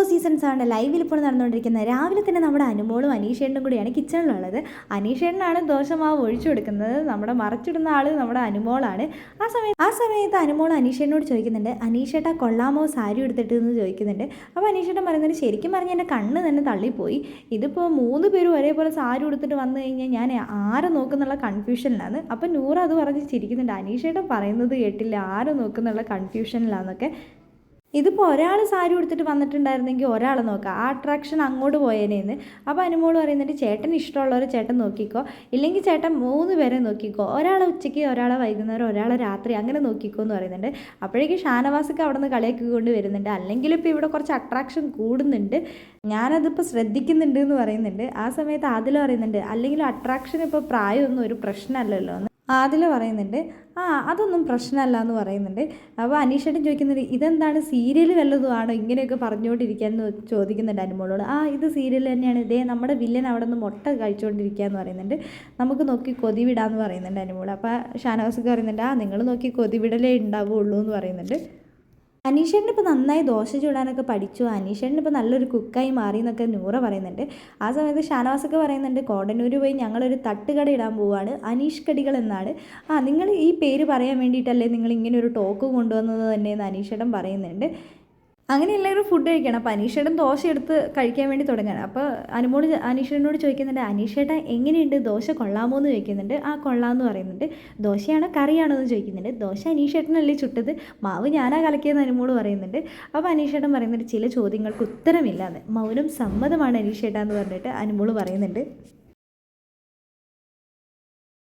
Boss seasons ആണ് ലൈവിൽ ഇപ്പോൾ നടന്നുകൊണ്ടിരിക്കുന്നത്. രാവിലെ തന്നെ നമ്മുടെ അനുമോളും അനീഷേട്ടനും കൂടിയാണ് കിച്ചണിലുള്ളത്. അനീഷേട്ടനാണ് ദോശമാവ് ഒഴിച്ചു കൊടുക്കുന്നത്. നമ്മുടെ മറച്ചിടുന്ന ആൾ നമ്മുടെ അനുമോളാണ്. ആ സമയത്ത് ആ സമയത്ത് അനുമോൾ അനീഷേട്ടനോട് ചോദിക്കുന്നുണ്ട് അനീഷേട്ട കൊള്ളാമോ? സാരി എടുത്തിട്ട് എന്ന് ചോദിക്കുന്നുണ്ട്. അപ്പോൾ അനീഷേട്ടൻ പറയുന്നത് ശരിക്കും പറഞ്ഞാൽ എന്റെ കണ്ണ് തന്നെ തള്ളിപ്പോയി. ഇതിപ്പോൾ മൂന്ന് പേരും ഒരേപോലെ സാരി ഉടുത്തിട്ട് വന്നു കഴിഞ്ഞാൽ ഞാൻ ആരെ നോക്കുന്നുള്ള കൺഫ്യൂഷനിലാണ് അപ്പോൾ നൂറ് അത് പറഞ്ഞ് ചിരിക്കുന്നുണ്ട്. അനീഷേട്ടൻ പറയുന്നത് കേട്ടില്ല ആരെ നോക്കുന്നുള്ള കൺഫ്യൂഷനിലാന്നൊക്കെ ഇതിപ്പോൾ ഒരാൾ സാരി ഉടുത്തിട്ട് വന്നിട്ടുണ്ടായിരുന്നെങ്കിൽ ഒരാളെ നോക്കാം. ആ അട്രാക്ഷൻ അങ്ങോട്ട് പോയേനേന്ന്. അപ്പോൾ അനുമോൾ പറയുന്നുണ്ട് ചേട്ടൻ ഇഷ്ടമുള്ളവർ ചേട്ടൻ നോക്കിക്കോ. ഇല്ലെങ്കിൽ ചേട്ടൻ മൂന്ന് പേരെ നോക്കിക്കോ. ഒരാളെ ഉച്ചയ്ക്ക് ഒരാളെ വൈകുന്നേരം ഒരാളെ രാത്രി അങ്ങനെ നോക്കിക്കോ എന്ന് പറയുന്നുണ്ട്. അപ്പോഴേക്കും ഷാനവാസൊക്കെ അവിടെ നിന്ന് കളിയാക്കി കൊണ്ട് വരുന്നുണ്ട്. അല്ലെങ്കിൽ ഇപ്പോൾ ഇവിടെ കുറച്ച് അട്രാക്ഷൻ കൂടുന്നുണ്ട്. ഞാനതിപ്പോൾ ശ്രദ്ധിക്കുന്നുണ്ട് എന്ന് പറയുന്നുണ്ട്. ആ സമയത്ത് അതിൽ പറയുന്നുണ്ട് അല്ലെങ്കിൽ അട്രാക്ഷൻ ഇപ്പോൾ പ്രായമൊന്നും ഒരു പ്രശ്നമല്ലല്ലോ ആദില പറയുന്നുണ്ട് ആ അതൊന്നും പ്രശ്നമല്ല എന്ന് പറയുന്നുണ്ട്. അപ്പോൾ അനീഷേട്ടൻ ചോദിക്കുന്നുണ്ട് ഇതെന്താണ് സീരിയൽ വല്ലതും ആണോ? ഇങ്ങനെയൊക്കെ പറഞ്ഞുകൊണ്ടിരിക്കുക എന്ന് ചോദിക്കുന്നുണ്ട് അനുമോളോട് ആ ഇത് സീരിയൽ തന്നെയാണ്. ഇതേ നമ്മുടെ വില്ലൻ അവിടെ നിന്ന് മുട്ട കഴിച്ചുകൊണ്ടിരിക്കുക എന്ന് പറയുന്നുണ്ട്. നമുക്ക് നോക്കി കൊതി വിടാന്ന് പറയുന്നുണ്ട് അനുമോൾ അപ്പോൾ ഷാനവാസൊക്കെ പറയുന്നുണ്ട് ആ നിങ്ങൾ നോക്കി കൊതിവിടലേ ഉണ്ടാവുള്ളൂ എന്ന് പറയുന്നുണ്ട്. അനീഷേട്ടൻ ഇപ്പോൾ നന്നായി ദോശ ചൂടാനൊക്കെ പഠിച്ചു. അനീഷേട്ടൻ ഇപ്പോൾ നല്ലൊരു കുക്കായി മാറി എന്നൊക്കെ നൂറ പറയുന്നുണ്ട്. ആ സമയത്ത് ഷാനവാസൊക്കെ പറയുന്നുണ്ട് കോടന്നൂർ പോയി ഞങ്ങളൊരു തട്ടുകട ഇടാൻ പോവുകയാണ് അനീഷ് കടികൾ എന്നാണ്. ആ നിങ്ങൾ ഈ പേര് പറയാൻ വേണ്ടിയിട്ടല്ലേ നിങ്ങൾ ഇങ്ങനെ ഒരു ടോക്ക് കൊണ്ടുവന്നത് തന്നെ എന്ന് അനീഷേട്ടൻ പറയുന്നുണ്ട്. അങ്ങനെ എല്ലാവരും ഫുഡ് കഴിക്കണം. അപ്പോൾ അനീഷേട്ടൻ ദോശ എടുത്ത് കഴിക്കാൻ വേണ്ടി തുടങ്ങണം. അപ്പോൾ അനുമോട് അനീഷേട്ടനോട് ചോദിക്കുന്നുണ്ട് അനീഷേട്ടൻ എങ്ങനെയുണ്ട്? ദോശ കൊള്ളാമോ എന്ന് ചോദിക്കുന്നുണ്ട്. ആ കൊള്ളാമെന്ന് പറയുന്നുണ്ട്. ദോശയാണോ കറിയാണോ എന്ന് ചോദിക്കുന്നുണ്ട്. ദോശ അനീഷേട്ടനല്ലേ ചുട്ടത്? മാവ് ഞാനാ കലക്കിയെന്ന് അനുമോട് പറയുന്നുണ്ട്. അപ്പോൾ അനീഷേട്ടൻ പറയുന്നുണ്ട് ചില ചോദ്യങ്ങൾക്ക് ഉത്തരമില്ലാന്ന്. മൗനം സമ്മതമാണ് അനീഷേട്ടാ എന്ന് പറഞ്ഞിട്ട് അനുമോൾ പറയുന്നുണ്ട്.